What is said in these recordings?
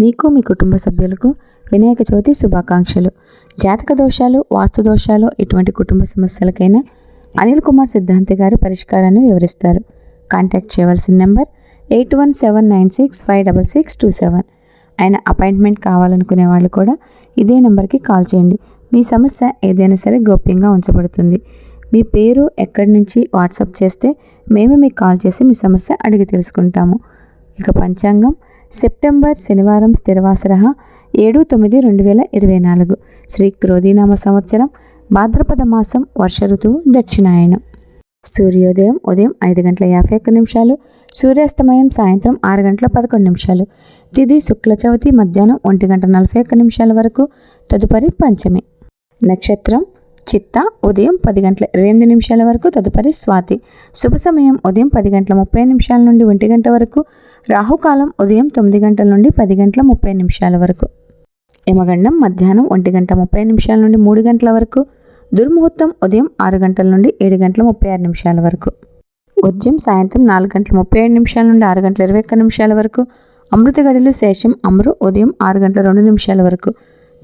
మీకు మీ కుటుంబ సభ్యులకు వినాయక చవితి శుభాకాంక్షలు. జాతక దోషాలు వాస్తు దోషాలు ఎటువంటి కుటుంబ సమస్యలకైనా అనిల్ కుమార్ సిద్ధాంతి గారు పరిష్కారాన్ని వివరిస్తారు. కాంటాక్ట్ చేయవలసిన number eight one seven nine six five double six two seven. ఆయన అపాయింట్మెంట్ కావాలనుకునే వాళ్ళు కూడా ఇదే నెంబర్కి కాల్ చేయండి. మీ సమస్య ఏదైనా సరే గోప్యంగా ఉంచబడుతుంది. మీ పేరు ఎక్కడి నుంచి వాట్సాప్ చేస్తే మేమే మీకు కాల్ చేసి మీ సమస్య అడిగి తెలుసుకుంటాము. ఇక పంచాంగం సెప్టెంబర్ శనివారం స్థిరవాసర ఏడు తొమ్మిది రెండు వేల ఇరవై నాలుగు. శ్రీ క్రోధీనామ సంవత్సరం భాద్రపద మాసం వర్ష ఋతువు దక్షిణాయనం. సూర్యోదయం ఉదయం ఐదు గంటల యాభై ఒక్క నిమిషాలు సూర్యాస్తమయం సాయంత్రం ఆరు గంటల పదకొండు నిమిషాలు. తిది శుక్ల చవితి మధ్యాహ్నం ఒంటి గంట నలభై ఒక్క నిమిషాల వరకు తదుపరి పంచమి. నక్షత్రం చిత్త ఉదయం పది గంటల ఇరవై ఎనిమిది నిమిషాల వరకు తదుపరి స్వాతి. శుభ సమయం ఉదయం పది గంటల ముప్పై నిమిషాల నుండి ఒంటి గంట వరకు. రాహుకాలం ఉదయం తొమ్మిది గంటల నుండి పది గంటల ముప్పై నిమిషాల వరకు. యమగండం మధ్యాహ్నం ఒంటి గంట ముప్పై నిమిషాల నుండి మూడు గంటల వరకు. దుర్ముహూర్తం ఉదయం ఆరు గంటల నుండి ఏడు గంటల ముప్పై ఆరు నిమిషాల వరకు. ఉద్యం సాయంత్రం నాలుగు గంటల ముప్పై ఏడు నిమిషాల నుండి ఆరు గంటల ఇరవై ఒక్క నిమిషాల వరకు. అమృత గడిలో శేషం అమరు ఉదయం ఆరు గంటల రెండు నిమిషాల వరకు.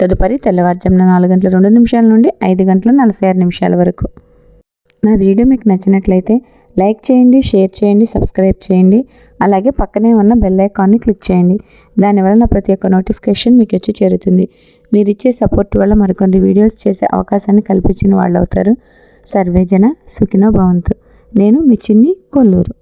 తదుపరి తెల్లవారుజామున నాలుగు గంటల రెండు నిమిషాల నుండి ఐదు గంటల నలభై ఆరు నిమిషాల వరకు. నా వీడియో మీకు నచ్చినట్లయితే లైక్ చేయండి షేర్ చేయండి సబ్స్క్రైబ్ చేయండి. అలాగే పక్కనే ఉన్న బెల్ ఐకాన్ని క్లిక్ చేయండి. దానివల్ల నా ప్రతి ఒక్క నోటిఫికేషన్ మీకు వచ్చి చేరుతుంది. మీరు ఇచ్చే సపోర్ట్ వల్ల మరికొన్ని వీడియోస్ చేసే అవకాశాన్ని కల్పించిన వాళ్ళు అవుతారు సర్వేజన సుఖినో భవంతు. నేను మీ చిన్ని కొల్లూరు.